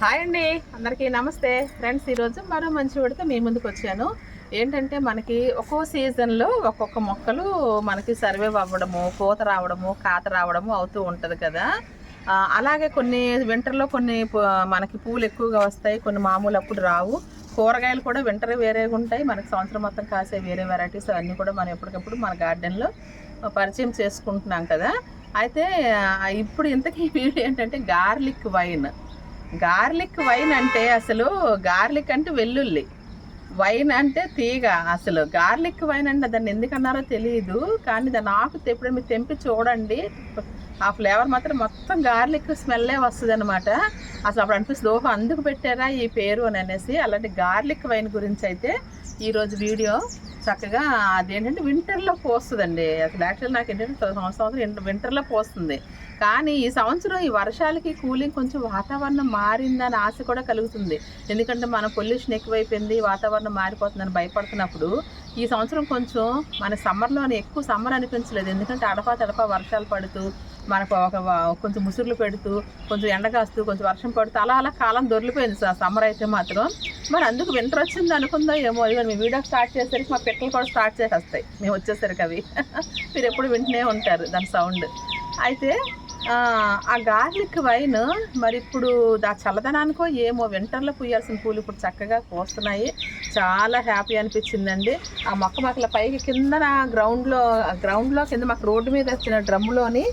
Hi అండి. అందరికీ నమస్తే. ఫ్రెండ్స్ ఈరోజు మరో మంచి విడత మీ ముందుకు వచ్చాను. ఏంటంటే మనకి ఒక్కో సీజన్లో ఒక్కొక్క మొక్కలు మనకి సర్వే అవ్వడము పూత రావడము కాత రావడము అవుతూ ఉంటుంది కదా. అలాగే కొన్ని వింటర్లో కొన్ని మనకి పూలు ఎక్కువగా వస్తాయి. కొన్ని మామూలు అప్పుడు రావు. కూరగాయలు కూడా వింటర్ వేరేగా ఉంటాయి. మనకి సంవత్సరం మొత్తం కాసే వేరే వెరైటీస్ అవన్నీ కూడా మనం ఎప్పటికప్పుడు మన గార్డెన్లో పరిచయం చేసుకుంటున్నాం కదా. అయితే ఇప్పుడు ఇంతకీ వీడియో ఏంటంటే గార్లిక్ వైన్. గార్లిక్ వైన్ అంటే అసలు గార్లిక్ అంటే వెల్లుల్లి. వైన్ అంటే తీగ అసలు. గార్లిక్ వైన్ అంటే దాన్ని ఎందుకన్నారో తెలియదు కానీ దాన్ని ఆకు ఎప్పుడైనా మీరు తెంపి చూడండి. ఆ ఫ్లేవర్ మాత్రం మొత్తం గార్లిక్ స్మెల్లే వస్తుంది అనమాట అసలు అప్పుడు అనిపిస్తుంది ఓహో అందుకు పెట్టారా ఈ పేరు అని అనేసి. అలాంటి గార్లిక్ వైన్ గురించి అయితే ఈరోజు వీడియో చక్కగా అదేంటంటే వింటర్లో పోస్తుందండి. అసలు యాక్చువల్ నాకు ఏంటంటే సంవత్సరం వింటర్లో పోస్తుంది. కానీ ఈ సంవత్సరం ఈ వర్షాలకి కూలింగ్ కొంచెం వాతావరణం మారిందని ఆశ కూడా కలుగుతుంది. ఎందుకంటే మన పొల్యూషన్ ఎక్కువైపోయింది వాతావరణం మారిపోతుందని భయపడుతున్నప్పుడు ఈ సంవత్సరం కొంచెం మన సమ్మర్లోనే ఎక్కువ సమ్మర్ అనిపించలేదు. ఎందుకంటే అడపా తడపా వర్షాలు పడుతూ మనకు ఒక కొంచెం ముసురులు పెడుతూ కొంచెం ఎండ కాస్తూ కొంచెం వర్షం పడుతూ అలా అలా కాలం దొరికిపోయింది సార్ సమ్మర్ అయితే మాత్రం. మరి అందుకు వింటర్ వచ్చింది అనుకుందాం ఏమో ఇదిగో మీ వీడియో స్టార్ట్ చేసేసరికి మా పిట్టలు కూడా స్టార్ట్ చేసేస్తాయి. మేము వచ్చేసరికి అవి. మీరు ఎప్పుడు వింటూనే ఉంటారు దాని సౌండ్ అయితే ఆ, గార్లిక్ వైన్ మరి ఇప్పుడు దా చల్లదనానికో ఏమో వింటర్లో పూయాల్సిన పూలు ఇప్పుడు చక్కగా కోస్తున్నాయి. చాలా హ్యాపీ అనిపించిందండి. ఆ మొక్క మొక్కల పైకి కింద గ్రౌండ్లో గ్రౌండ్లో కింద మాకు రోడ్డు మీద వచ్చిన డ్రమ్లోని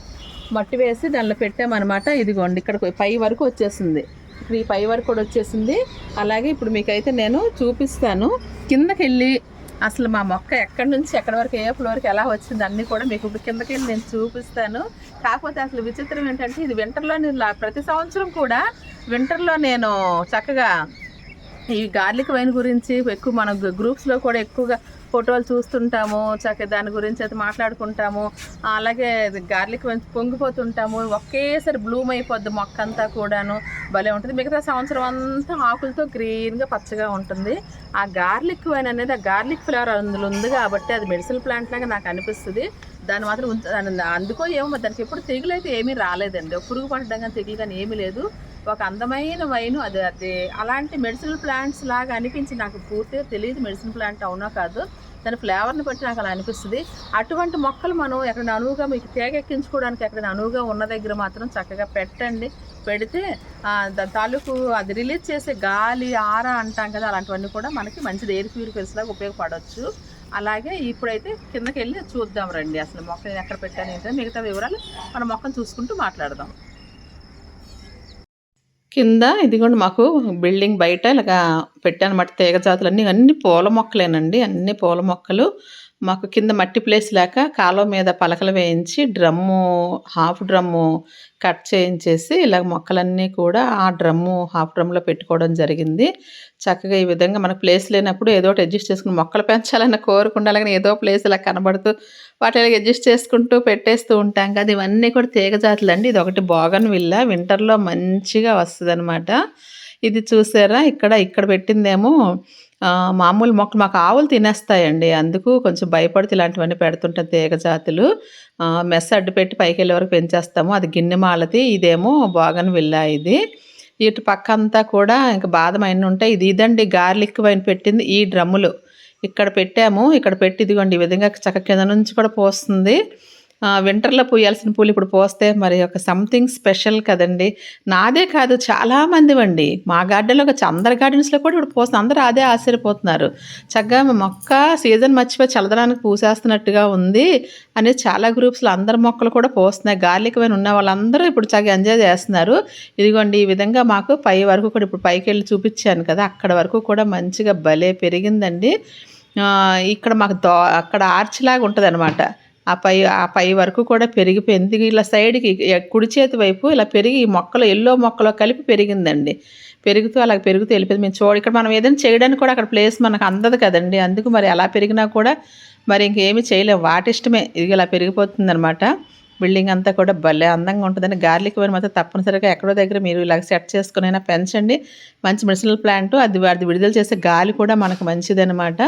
మట్టి వేసి దానిలో పెట్టామన్నమాట. ఇదిగోండి ఇక్కడ పై వరకు వచ్చేసింది. ఈ పై వరకు కూడా వచ్చేసింది. అలాగే ఇప్పుడు మీకైతే నేను చూపిస్తాను. కిందకి వెళ్ళి అసలు మా మొక్క ఎక్కడి నుంచి ఎక్కడి వరకు ఏ ఫ్లోర్కి ఎలా వచ్చింది అన్నీ కూడా మీకు కిందకి వెళ్ళి నేను చూపిస్తాను. కాకపోతే అసలు విచిత్రం ఏంటంటే ఇది వింటర్లో నేను ప్రతి సంవత్సరం కూడా వింటర్లో నేను చక్కగా ఈ గార్లిక్ వైన్ గురించి ఎక్కువ మన గ్రూప్స్లో కూడా ఎక్కువగా ఫోటోలు చూస్తుంటాము చక్కగా దాని గురించి అయితే మాట్లాడుకుంటాము. అలాగే గార్లిక్ పొంగిపోతుంటాము. ఒకేసారి బ్లూమ్ అయిపోద్ది మొక్క అంతా కూడాను. భలే ఉంటుంది. మిగతా సంవత్సరం అంతా ఆకులతో గ్రీన్గా పచ్చగా ఉంటుంది. ఆ గార్లిక్ వైన్ అనేది ఆ గార్లిక్ ఫ్లేవర్ అందులో ఉంది కాబట్టి అది మెడిసిన్ ప్లాంట్ లాగా నాకు అనిపిస్తుంది. దాన్ని మాత్రం అందుకో ఏమో దానికి ఎప్పుడు తెగులు అయితే ఏమీ రాలేదండి. పురుగు పట్టడం కానీ తెగులు కానీ ఏమీ లేదు. ఒక అందమైన వైన్ అది అది అలాంటి మెడిసినల్ ప్లాంట్స్ లాగా అనిపించి నాకు పూర్తిగా తెలియదు మెడిసిన్ ప్లాంట్ అవునా కాదు. దాని ఫ్లేవర్ని బట్టి నాకు అలా అనిపిస్తుంది. అటువంటి మొక్కలు మనం ఎక్కడ అనువుగా మీకు తేగ ఎక్కించుకోవడానికి ఎక్కడ అనువుగా ఉన్న దగ్గర మాత్రం చక్కగా పెట్టండి. పెడితే దాని తాలూకు అది రిలీజ్ చేసే గాలి ఆర అంటాం కదా అలాంటివన్నీ కూడా మనకి మంచిది. ఎయిర్ ప్యూరిఫైర్స్ లాగా ఉపయోగపడవచ్చు అలాగే ఇప్పుడైతే కిందకి వెళ్ళి చూద్దాం రండి. అసలు మొక్క ఎక్కడ పెట్టాను ఏంటంటే మిగతా వివరాలు మన మొక్కను చూసుకుంటూ మాట్లాడదాం. కింద ఇదిగోండి మాకు బిల్డింగ్ బయట ఇలాగా పెట్టానమాట తీగ జాతులన్నీ అన్ని పూల మొక్కలేనండి అన్ని పూల మొక్కలు. మాకు కింద మట్టి ప్లేస్ లేక కాలువ మీద పలకలు వేయించి డ్రమ్ము హాఫ్ డ్రమ్ము కట్ చేయించేసి ఇలాగ మొక్కలన్నీ కూడా ఆ డ్రమ్ము హాఫ్ డ్రమ్లో పెట్టుకోవడం జరిగింది. చక్కగా ఈ విధంగా మనకు ప్లేస్ లేనప్పుడు ఏదో ఒకటి అడ్జస్ట్ చేసుకుని మొక్కలు పెంచాలన్న కోరుకుండా అలాగే ఏదో ప్లేస్ ఇలా కనబడుతూ వాటి ఇలా అడ్జస్ట్ చేసుకుంటూ పెట్టేస్తూ ఉంటాం కదా. ఇవన్నీ కూడా తీగ జాతులు అండి ఇది ఒకటి బోగన్ విల్ల. వింటర్లో మంచిగా వస్తుంది ఇది చూసారా? ఇక్కడ ఇక్కడ పెట్టిందేమో మామూలు మొక్కలు మాకు ఆవులు తినేస్తాయండి. అందుకు కొంచెం భయపడుతూ ఇలాంటివన్నీ పెడుతుంటాం తీగ జాతులు మెస్ అడ్డు పెట్టి పైకి వెళ్ళే వరకు పెంచేస్తాము. అది గిన్నె మాలది ఇదేమో బాగన్ విల్లా ఇది. ఇటు పక్క అంతా కూడా ఇంకా బాదం అయిన ఉంటాయి. ఇది ఇదండి గార్లిక్ వైన్ పెట్టింది ఈ డ్రమ్ములు. ఇక్కడ పెట్టాము. ఇక్కడ పెట్టి ఇదిగోండి ఈ విధంగా చక్క కింద నుంచి కూడా పోస్తుంది. వింటర్లో పూయాల్సిన పూలు ఇప్పుడు పోస్తే మరి ఒక సంథింగ్ స్పెషల్ కదండి. నాదే కాదు చాలామంది అండి మా గార్డెన్లో ఒక అందరి గార్డెన్స్లో కూడా ఇప్పుడు పోస్తుంది అందరూ అదే ఆశ్చర్యపోతున్నారు. చక్కగా మొక్క సీజన్ మర్చిపోయి చల్లదనానికి పూసేస్తున్నట్టుగా ఉంది అనేది చాలా గ్రూప్స్లో అందరి మొక్కలు కూడా పోస్తున్నాయి. గార్లిక్ వైన్ ఉన్న వాళ్ళందరూ ఇప్పుడు చక్కగా ఎంజాయ్ చేస్తున్నారు. ఇదిగోండి ఈ విధంగా మాకు పై వరకు కూడా ఇప్పుడు పైకి వెళ్ళి చూపించాను కదా అక్కడ వరకు కూడా మంచిగా భలే పెరిగిందండి. ఇక్కడ మాకు దో అక్కడ ఆర్చ్ లాగా ఉంటుంది ఆ పై ఆ పై వరకు కూడా పెరిగిపోయింది. ఇలా సైడ్కి కుడి చేతి వైపు ఇలా పెరిగి ఈ మొక్కలు ఎల్లో మొక్కలో కలిపి పెరిగిందండి. పెరుగుతూ అలా పెరుగుతూ వెళ్ళిపోయింది. మేము చూడ ఇక్కడ మనం ఏదైనా చేయడానికి కూడా అక్కడ ప్లేస్ మనకు అందదు కదండి. అందుకు మరి అలా పెరిగినా కూడా మరి ఇంకేమి చేయలేము వాటిష్టమే ఇది ఇలా పెరిగిపోతుంది అనమాట బిల్డింగ్ అంతా కూడా భలే అందంగా ఉంటుందని గార్లిక్ వైన్ మాత్రం తప్పనిసరిగా ఎక్కడో దగ్గర మీరు ఇలా సెట్ చేసుకునైనా పెంచండి. మంచి మెడిసినల్ ప్లాంట్ అది అది విడుదల చేసే గాలి కూడా మనకు మంచిదనమాట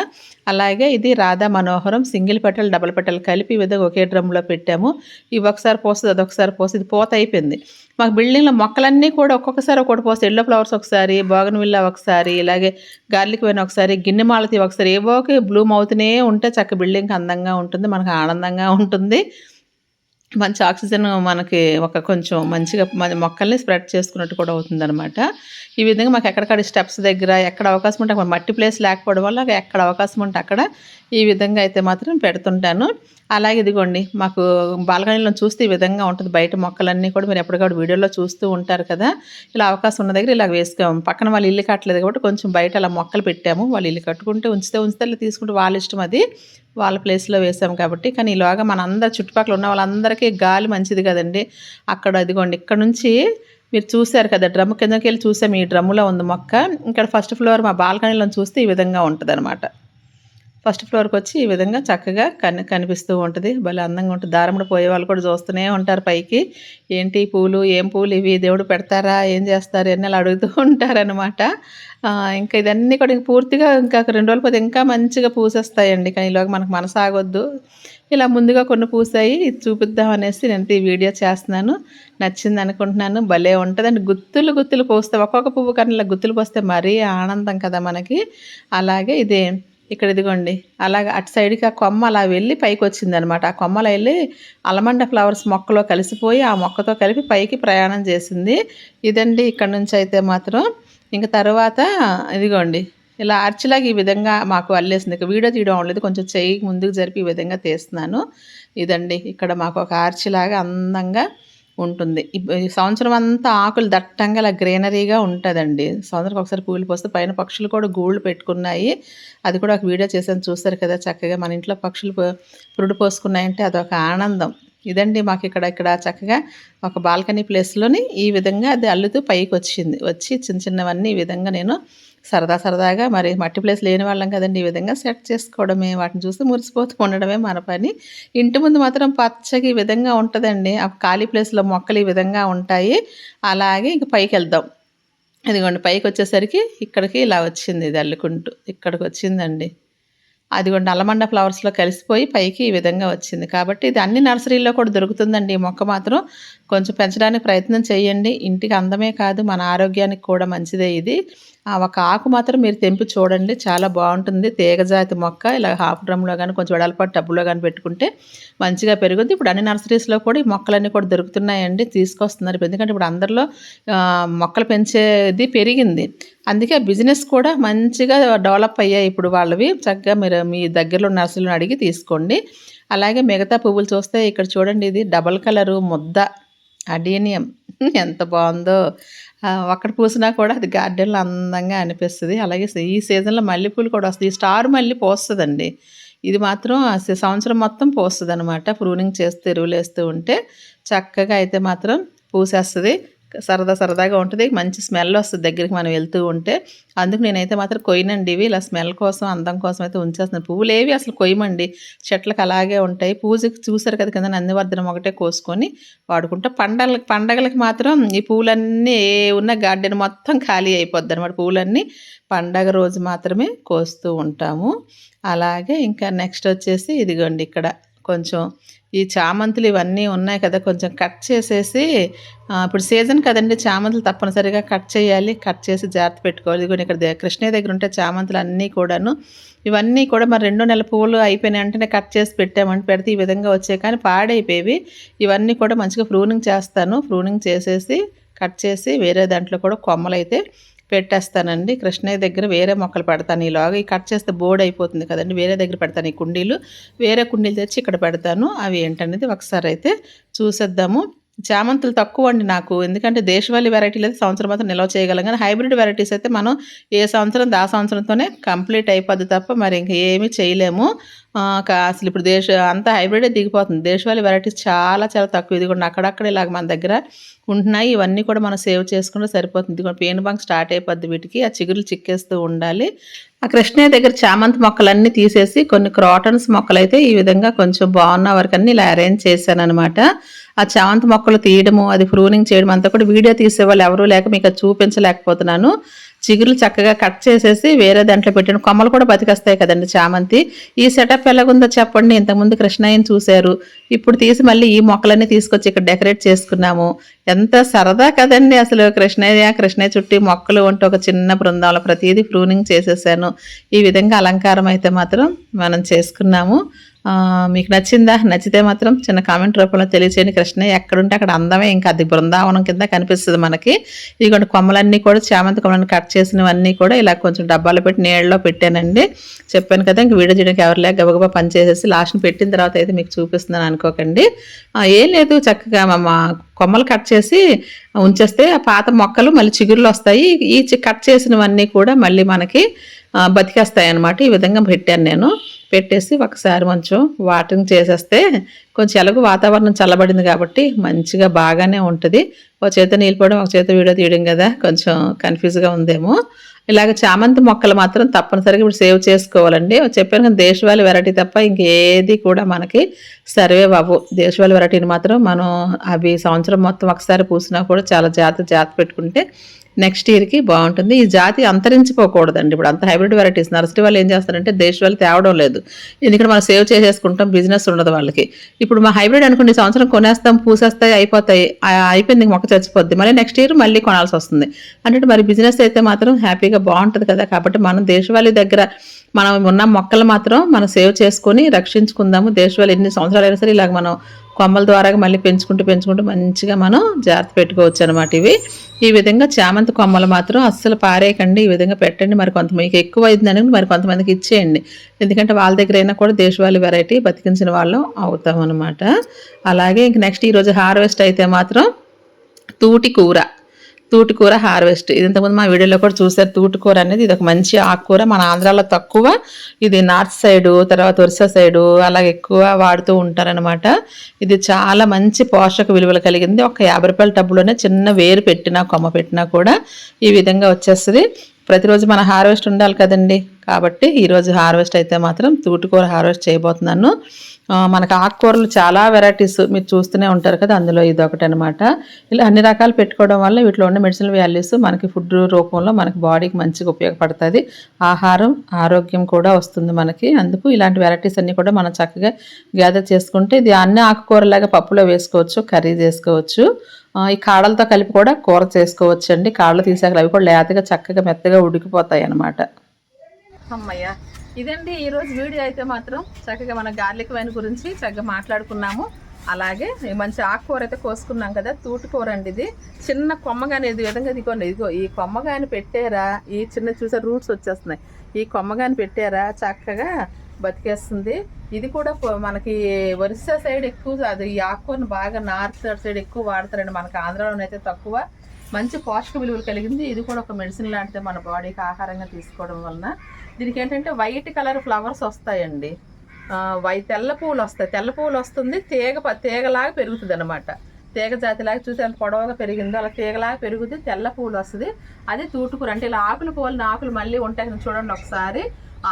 అలాగే ఇది రాధా మనోహరం సింగిల్ పెటల్ డబుల్ పెటల్ కలిపి ఈ విధంగా ఒకే డ్రమ్లో పెట్టాము. ఇవి ఒకసారి పోస్తుంది అదొకసారి పోస్తుంది ఇది పోత అయిపోయింది. మాకు బిల్డింగ్లో మొక్కలన్నీ కూడా ఒక్కొక్కసారి ఒకటి పోస్తాయి. ఎల్లో ఫ్లవర్స్ ఒకసారి బాగన్ విల్లా ఒకసారి ఇలాగే గార్లిక్ వైన్ ఒకసారి గిన్నె మాలతి ఒకసారి ఏవో బ్లూమ్ అవుతూనే ఉంటే చక్క బిల్డింగ్కి అందంగా ఉంటుంది మనకు ఆనందంగా ఉంటుంది. మంచి ఆక్సిజన్ మనకి ఒక కొంచెం మంచిగా మన మొక్కల్ని స్ప్రెడ్ చేసుకున్నట్టు కూడా అవుతుందన్నమాట. ఈ విధంగా మాకు ఎక్కడికక్కడ స్టెప్స్ దగ్గర ఎక్కడ అవకాశం ఉంటే మట్టి ప్లేస్ లేకపోవడం వల్ల ఎక్కడ అవకాశం ఉంటే అక్కడ ఈ విధంగా అయితే మాత్రం పెడుతుంటాను. అలాగే ఇదిగోండి మాకు బాల్కనీలో చూస్తే ఈ విధంగా ఉంటుంది. బయట మొక్కలన్నీ కూడా మీరు ఎప్పటికప్పుడు వీడియోలో చూస్తూ ఉంటారు కదా. ఇలా అవకాశం ఉన్న దగ్గర ఇలా వేసుకోము పక్కన వాళ్ళు ఇల్లు కట్టలేదు కాబట్టి కొంచెం బయట అలా మొక్కలు పెట్టాము. వాళ్ళు ఇల్లు కట్టుకుంటే ఉంచితే ఉంచితే తీసుకుంటే వాళ్ళ ఇష్టం అది. వాళ్ళ ప్లేస్లో వేసాము కాబట్టి. కానీ ఇలాగా మన అందరు చుట్టుపక్కల ఉన్న వాళ్ళందరికీ గాలి మంచిది కదండి. అక్కడ ఇదిగోండి ఇక్కడ నుంచి మీరు చూశారు కదా డ్రమ్ కిందకి వెళ్ళి చూసాం. ఈ డ్రమ్ములో ఉంది మొక్క. ఇక్కడ ఫస్ట్ ఫ్లోర్ మా బాల్కనీలో చూస్తే ఈ విధంగా ఉంటుంది అనమాట ఫస్ట్ ఫ్లోర్కి వచ్చి ఈ విధంగా చక్కగా కన్ కనిపిస్తూ ఉంటుంది. భలే అందంగా ఉంటుంది. దారముడు పోయే వాళ్ళు కూడా చూస్తూనే ఉంటారు పైకి. ఏంటి పూలు? ఏం పూలు ఇవి? దేవుడు పెడతారా? ఏం చేస్తారు? అని అలా అడుగుతూ ఉంటారనమాట ఇంకా ఇదన్నీ కూడా పూర్తిగా ఇంకా రెండు రోజులు పోతే ఇంకా మంచిగా పూసేస్తాయండి. కానీ ఇలాగ మనకు మనసు ఆగొద్దు. ఇలా ముందుగా కొన్ని పూసాయి. ఇది చూపిద్దాం అనేసి నేను ఈ వీడియో చేస్తున్నాను. నచ్చింది అనుకుంటున్నాను. భలే ఉంటుందండి. గుత్తులు గుత్తులు పోస్తే ఒక్కొక్క పువ్వు కన్నా గుత్తులు పోస్తే మరీ ఆనందం కదా మనకి. అలాగే ఇది ఇక్కడ ఇదిగోండి. అలాగ అటు సైడ్కి ఆ కొమ్మ అలా వెళ్ళి పైకి వచ్చింది అనమాట ఆ కొమ్మలో వెళ్ళి అలమండ ఫ్లవర్స్ మొక్కలో కలిసిపోయి ఆ మొక్కతో కలిపి పైకి ప్రయాణం చేసింది. ఇదండి ఇక్కడ నుంచి అయితే మాత్రం. ఇంక తర్వాత ఇదిగోండి. ఇలా ఆర్చిలాగా ఈ విధంగా మాకు అల్లేసింది. ఇక వీడియో తీయడం అవ్వలేదు. కొంచెం చెయ్యి ముందుకు జరిపి ఈ విధంగా తీస్తున్నాను. ఇదండి. ఇక్కడ మాకు ఒక ఆర్చిలాగా అందంగా ఉంటుంది. సంవత్సరం అంతా ఆకులు దట్టంగా అలా గ్రీనరీగా ఉంటుందండి. సంవత్సరం ఒకసారి పూలు పోస్తే పైన పక్షులు కూడా గూళ్ళు పెట్టుకున్నాయి. అది కూడా ఒక వీడియో చేసాను చూస్తారు కదా చక్కగా. మన ఇంట్లో పక్షులు పురుడు పోసుకున్నాయంటే అదొక ఆనందం. ఇదండి మాకు ఇక్కడ ఇక్కడ చక్కగా ఒక బాల్కనీ ప్లేస్లోని ఈ విధంగా అది అల్లుతూ పైకి వచ్చింది వచ్చి చిన్న చిన్నవన్నీ ఈ విధంగా నేను సరదా సరదాగా మరి మట్టి ప్లేస్ లేని వాళ్ళం కదండి ఈ విధంగా సెట్ చేసుకోవడమే వాటిని చూసి మురిసిపోతూ ఉండడమే మన పని. ఇంటి ముందు మాత్రం పచ్చగా ఈ విధంగా ఉంటుందండి. ఆ ఖాళీ ప్లేస్లో మొక్కలు ఈ విధంగా ఉంటాయి. అలాగే ఇంక పైకి వెళ్దాం. ఇదిగోండి పైకి వచ్చేసరికి ఇక్కడికి ఇలా వచ్చింది ఇది అల్లుకుంటూ. ఇక్కడికి వచ్చిందండి. అదిగోండి అలమండ ఫ్లవర్స్లో కలిసిపోయి పైకి ఈ విధంగా వచ్చింది. కాబట్టి ఇది అన్ని నర్సరీల్లో కూడా దొరుకుతుందండి ఈ మొక్క మాత్రం. కొంచెం పెంచడానికి ప్రయత్నం చేయండి. ఇంటికి అందమే కాదు మన ఆరోగ్యానికి కూడా మంచిదే ఇది. ఒక ఆకు మాత్రం మీరు తెంపి చూడండి. చాలా బాగుంటుంది. తీగజాతి మొక్క ఇలా హాఫ్ డ్రమ్లో కానీ కొంచెం వెడల్పాటు టబ్బులో కానీ పెట్టుకుంటే మంచిగా పెరుగుద్ది. ఇప్పుడు అన్ని నర్సరీస్లో కూడా ఈ మొక్కలన్నీ కూడా దొరుకుతున్నాయండి. తీసుకొస్తున్నారు. ఎందుకంటే ఇప్పుడు అందరిలో మొక్కలు పెంచేది పెరిగింది. అందుకే బిజినెస్ కూడా మంచిగా డెవలప్ అయ్యాయి ఇప్పుడు వాళ్ళవి. చక్కగా మీరు మీ దగ్గరలో నర్సులను అడిగి తీసుకోండి. అలాగే మిగతా పువ్వులు చూస్తే ఇక్కడ చూడండి ఇది డబల్ కలరు ముద్ద అడీనియం. ఎంత బాగుందో. ఒక్కడ పూసినా కూడా అది గార్డెన్లో అందంగా అనిపిస్తుంది. అలాగే ఈ సీజన్లో మల్లెపూలు కూడా వస్తాయి. ఈ స్టార్ మళ్ళీ పోస్తుందండి. ఇది మాత్రం సంవత్సరం మొత్తం పోస్తుంది అనమాట ప్రూనింగ్ చేస్తూ ఎరువులు వేస్తూ ఉంటే చక్కగా అయితే మాత్రం పూసేస్తుంది. సరదా సరదాగా ఉంటుంది. మంచి స్మెల్ వస్తుంది దగ్గరికి మనం వెళ్తూ ఉంటే. అందుకు నేనైతే మాత్రం కొయ్యనండి ఇవి. ఇలా స్మెల్ కోసం అందం కోసం అయితే ఉంచేస్తున్నాను. పువ్వులు ఏవి అసలు కొయ్యమండి. చెట్లకు అలాగే ఉంటాయి. పూజకి చూసారు కదా కింద నందివర్ధనం ఒకటే కోసుకొని వాడుకుంటే. పండగలకి పండగలకి మాత్రం ఈ పూలన్నీ ఏ ఉన్న గార్డెన్ మొత్తం ఖాళీ అయిపోద్ది అనమాట పూలన్నీ పండగ రోజు మాత్రమే కోస్తూ ఉంటాము. అలాగే ఇంకా నెక్స్ట్ వచ్చేసి ఇదిగోండి ఇక్కడ కొంచెం ఈ చామంతులు ఇవన్నీ ఉన్నాయి కదా కొంచెం కట్ చేసేసి ఇప్పుడు సీజన్ కదండి చామంతులు తప్పనిసరిగా కట్ చేయాలి కట్ చేసి జాగ్రత్త పెట్టుకోవాలి. ఇదిగో ఇక్కడ కృష్ణయ్య దగ్గర ఉంటే చామంతులు అన్నీ కూడాను. ఇవన్నీ కూడా మరి రెండో నెల పువ్వులు అయిపోయినాయి వెంటనే కట్ చేసి పెట్టామంటే పెడితే ఈ విధంగా వచ్చాయి. కానీ పాడైపోయేవి. ఇవన్నీ కూడా మంచిగా ఫ్రూనింగ్ చేస్తాను. ఫ్రూనింగ్ చేసేసి కట్ చేసి వేరే దాంట్లో కూడా కొమ్మలైతే పెట్టేస్తానండి. కృష్ణయ్య దగ్గర వేరే మొక్కలు పెడతాను. ఈలోగా ఈ కట్ చేస్తే బోర్డ్ అయిపోతుంది కదండి. వేరే దగ్గర పెడతాను ఈ కుండీలు. వేరే కుండీలు తెచ్చి ఇక్కడ పెడతాను. అవి ఏంటనేది ఒకసారి అయితే చూసేద్దాము. చామంతులు తక్కువ అండి నాకు. ఎందుకంటే దేశవాళీ వెరైటీలు అయితే సంవత్సరం మాత్రం నిల్వ చేయగలం. కానీ హైబ్రిడ్ వెరైటీస్ అయితే మనం ఏ సంవత్సరం దా సంవత్సరంతోనే కంప్లీట్ అయిపోద్ది తప్ప మరి ఇంకా ఏమీ చేయలేము. అసలు ఇప్పుడు దేశ అంతా హైబ్రిడే దిగిపోతుంది. దేశవాళీ వెరైటీస్ చాలా చాలా తక్కువ. ఇది కూడా అక్కడక్కడ ఇలాగ మన దగ్గర ఉంటున్నాయి. ఇవన్నీ కూడా మనం సేవ్ చేసుకుంటే సరిపోతుంది. ఇది పెయిన్ బంక్ స్టార్ట్ అయిపోద్ది వీటికి. ఆ చిగురులు చిక్కేస్తూ ఉండాలి. ఆ కృష్ణయ్య దగ్గర చామంతి మొక్కలన్నీ తీసేసి కొన్ని క్రాటన్స్ మొక్కలు అయితే ఈ విధంగా కొంచెం బాగున్న వరకు అన్ని ఇలా అరేంజ్ చేశాను అనమాట ఆ చామంతి మొక్కలు తీయడము అది ప్రూనింగ్ చేయడం అంతా కూడా వీడియో తీసేవాళ్ళు ఎవరూ లేక మీకు చూపించలేకపోతున్నాను. చిగురులు చక్కగా కట్ చేసేసి వేరే దాంట్లో పెట్టాను. కొమ్మలు కూడా బతికేస్తాయి కదండి చామంతి. ఈ సెటప్ ఎలాగుందో చెప్పండి. ఇంతకుముందు కృష్ణయ్యని చూశారు. ఇప్పుడు తీసి మళ్ళీ ఈ మొక్కలన్నీ తీసుకొచ్చి ఇక్కడ డెకరేట్ చేసుకున్నాము. ఎంత సరదా కదండి అసలు కృష్ణయ్య కృష్ణయ్య చుట్టి మొక్కలు ఉంటే ఒక చిన్న బృందంలో ప్రతిదీ ప్రూనింగ్ చేసేసాను. ఈ విధంగా అలంకారం అయితే మాత్రం మనం చేసుకున్నాము. మీకు నచ్చిందా? నచ్చితే మాత్రం చిన్న కామెంట్ రూపంలో తెలియచేయండి. కృష్ణయ్య ఎక్కడుంటే అక్కడ అందమే. ఇంకా అది బృందావనం కింద కనిపిస్తుంది మనకి. ఇదిగోండి కొమ్మలన్నీ కూడా చామంతి కొమ్మలను కట్ చేసినవన్నీ కూడా ఇలా కొంచెం డబ్బాలో పెట్టి నీళ్ళలో పెట్టానండి. చెప్పాను కదా ఇంక వీడియో చేయడానికి ఎవరు లేక గబగబా పని చేసేసి లాస్ట్ని పెట్టిన తర్వాత అయితే మీకు చూపిస్తున్నాను అనుకోకండి. ఏం లేదు చక్కగా మా కొమ్మలు కట్ చేసి ఉంచేస్తే ఆ పాత మొక్కలు మళ్ళీ చిగురులు వస్తాయి. ఈ కట్ చేసినవన్నీ కూడా మళ్ళీ మనకి బతికేస్తాయి అన్నమాట ఈ విధంగా పెట్టాను నేను. పెట్టేసి ఒకసారి కొంచెం వాటరింగ్ చేసేస్తే కొంచెం ఎలాగో వాతావరణం చల్లబడింది కాబట్టి మంచిగా బాగానే ఉంటుంది. ఒక చేత నీళ్ళు పోవడం ఒక చేత వీడియో తీయడం కదా కొంచెం కన్ఫ్యూజ్గా ఉందేమో. ఇలాగ చామంతి మొక్కలు మాత్రం తప్పనిసరిగా ఇప్పుడు సేవ్ చేసుకోవాలండి. చెప్పాను కానీ దేశవాళి వెరైటీ తప్ప ఇంకేది కూడా మనకి సర్వే అవ్వవు దేశవాళి వెరైటీని మాత్రం మనం అవి సంవత్సరం మొత్తం ఒకసారి పూసినా కూడా చాలా జాగ్రత్త జాగ్రత్త పెట్టుకుంటే నెక్స్ట్ ఇయర్కి బాగుంటుంది. ఈ జాతి అంతరించిపోకూడదండి. ఇప్పుడు అంత హైబ్రిడ్ వెరైటీస్ నర్సరీ వాళ్ళు ఏం చేస్తారంటే దేశవాళ్ళు తేవడం లేదు. ఎందుకంటే మనం సేవ్ చేసేసుకుంటాం బిజినెస్ ఉండదు వాళ్ళకి. ఇప్పుడు మా హైబ్రిడ్ అనుకోండి సంవత్సరం కొనేస్తాం పూసేస్తాయి అయిపోతాయి అయిపోయింది మొక్క చచ్చిపోద్ది. మళ్ళీ నెక్స్ట్ ఇయర్ మళ్ళీ కొనాల్సి వస్తుంది. అంటే మరి బిజినెస్ అయితే మాత్రం హ్యాపీగా బాగుంటుంది కదా. కాబట్టి మనం దేశవాళీ దగ్గర మనం ఉన్న మొక్కలు మాత్రం మనం సేవ్ చేసుకొని రక్షించుకుందాము. దేశవాళీ ఎన్ని సంవత్సరాలు అయినా సరే ఇలాగ మనం కొమ్మల ద్వారా మళ్ళీ పెంచుకుంటూ పెంచుకుంటూ మంచిగా మనం జాగ్రత్త పెట్టుకోవచ్చు అనమాట ఇవి. ఈ విధంగా చామంతి కొమ్మలు మాత్రం అస్సలు పారేయకండి. ఈ విధంగా పెట్టండి. మరి కొంత మీకు ఎక్కువ అయిందని మరి కొంతమందికి ఇచ్చేయండి. ఎందుకంటే వాళ్ళ దగ్గర అయినా కూడా దేశవాళీ వెరైటీ బతికించిన వాళ్ళం అవుతాం అనమాట అలాగే ఇంక నెక్స్ట్ ఈరోజు హార్వెస్ట్ అయితే మాత్రం తూటి కూర. తూటికూర హార్వెస్ట్. ఇది ఇంతకుముందు మా వీడియోలో కూడా చూసారు తూటికూర అనేది ఇది ఒక మంచి ఆకుకూర. మన ఆంధ్రాలో తక్కువ. ఇది నార్త్ సైడు తర్వాత ఒరిస్సా సైడు అలాగే ఎక్కువ వాడుతూ ఉంటారనమాట ఇది చాలా మంచి పోషక విలువలు కలిగింది. ఒక యాభై రూపాయల టబ్బులోనే చిన్న వేరు పెట్టినా కొమ్మ పెట్టినా కూడా ఈ విధంగా వచ్చేస్తుంది. ప్రతిరోజు మన హార్వెస్ట్ ఉండాలి కదండి. కాబట్టి ఈరోజు హార్వెస్ట్ అయితే మాత్రం తూటుకూర హార్వెస్ట్ చేయబోతున్నాను. మనకు ఆకుకూరలు చాలా వెరైటీస్ మీరు చూస్తూనే ఉంటారు కదా అందులో ఇది ఒకటి అనమాట ఇలా అన్ని రకాలు పెట్టుకోవడం వల్ల వీటిలో ఉన్న మెడిసిన్ వాల్యూస్ మనకి ఫుడ్ రూపంలో మనకి బాడీకి మంచిగా ఉపయోగపడుతుంది. ఆహారం ఆరోగ్యం కూడా వస్తుంది మనకి. అందుకు ఇలాంటి వెరైటీస్ అన్నీ కూడా మనం చక్కగా గ్యాదర్ చేసుకుంటే ఇది అన్ని ఆకుకూరలాగా పప్పులో వేసుకోవచ్చు కర్రీ చేసుకోవచ్చు. ఈ కాడలతో కలిపి కూడా కూర చేసుకోవచ్చు అండి కాళ్ళు తీసాక అవి కూడా లేతగా చక్కగా మెత్తగా ఉడికిపోతాయి అన్నమాట. అమ్మయ్య ఇదండి ఈరోజు వీడియో అయితే మాత్రం చక్కగా మన గార్లిక్ వైన్ గురించి చక్కగా మాట్లాడుకున్నాము. అలాగే మంచి ఆకుకూర అయితే కోసుకున్నాం కదా తూటుకూర అండి ఇది. చిన్న కొమ్మగాని ఇది విధంగా ఇదిగోండి ఇదిగో ఈ కొమ్మగాని పెట్టారా? ఈ చిన్న చూసే రూట్స్ వచ్చేస్తున్నాయి. ఈ కొమ్మగాని పెట్టారా? చక్కగా బతికేస్తుంది. ఇది కూడా మనకి ఒరిస్సా సైడ్ ఎక్కువ అది ఈ ఆకుకూరను బాగా నార్త్ సైడ్ ఎక్కువ వాడతారండి మనకి ఆంధ్రాలోనైతే తక్కువ. మంచి పోషక విలువలు కలిగింది. ఇది కూడా ఒక మెడిసిన్ లాంటిది మన బాడీకి ఆహారంగా తీసుకోవడం వలన. దీనికి ఏంటంటే వైట్ కలర్ ఫ్లవర్స్ వస్తాయండి. వై తెల్ల పువ్వులు వస్తాయి. తెల్ల పువ్వులు వస్తుంది. తీగ తీగలాగా పెరుగుతుంది అనమాట తీగ జాతిలాగా చూసి ఎంత పొడవగా పెరిగిందో అలా తీగలాగా పెరుగుతుంది తెల్ల పువ్వులు వస్తుంది. అది తూటుకూర. అంటే ఇలా ఆకులు పోలిన ఆకులు మళ్ళీ ఉంటాయి చూడండి ఒకసారి.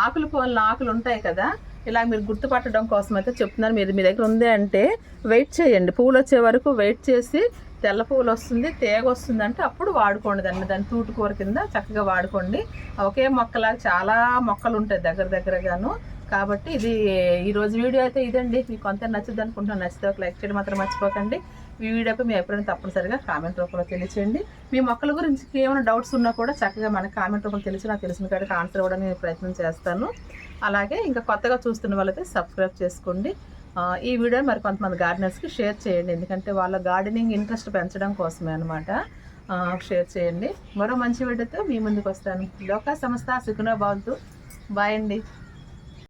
ఆకులు పోలిన ఆకులు ఉంటాయి కదా ఇలా మీరు గుర్తుపట్టడం కోసం అయితే చెప్తున్నాను మీరు మీ దగ్గర ఉంది అంటే వెయిట్ చేయండి. పూలు వచ్చే వరకు వెయిట్ చేసి తెల్ల పువ్వులు వస్తుంది తేగ వస్తుంది అంటే అప్పుడు వాడుకోండి దాన్ని. దాన్ని తూటుకూర కింద చక్కగా వాడుకోండి. ఒకే మొక్కలాగా చాలా మొక్కలు ఉంటాయి దగ్గర దగ్గరగాను. కాబట్టి ఇది ఈరోజు వీడియో అయితే ఇదండి. మీకు కొంత నచ్చుద్ది అనుకుంటున్నాను నచ్చితే ఒక లైక్ చేయడం మాత్రం మర్చిపోకండి. ఈ వీడియోపై మీ అభిప్రాయం తప్పనిసరిగా కామెంట్ రూపంలో తెలియచేయండి. మీ మొక్కల గురించి ఏమైనా డౌట్స్ ఉన్నా కూడా చక్కగా మనకి కామెంట్ రూపంలో తెలిసి నాకు తెలిసిన కాడికి ఆన్సర్ ఇవ్వడానికి నేను ప్రయత్నం చేస్తాను. అలాగే ఇంకా కొత్తగా చూస్తున్న వాళ్ళైతే సబ్స్క్రైబ్ చేసుకోండి. ఈ వీడియో మరి కొంతమంది గార్డెనర్స్కి షేర్ చేయండి. ఎందుకంటే వాళ్ళ గార్డెనింగ్ ఇంట్రెస్ట్ పెంచడం కోసమే అనమాట షేర్ చేయండి. మరో మంచి వీడియోతో మీ ముందుకు వస్తాను. లోక సంస్థ సుఖనో బాగుంటూ బాయ్ అండి.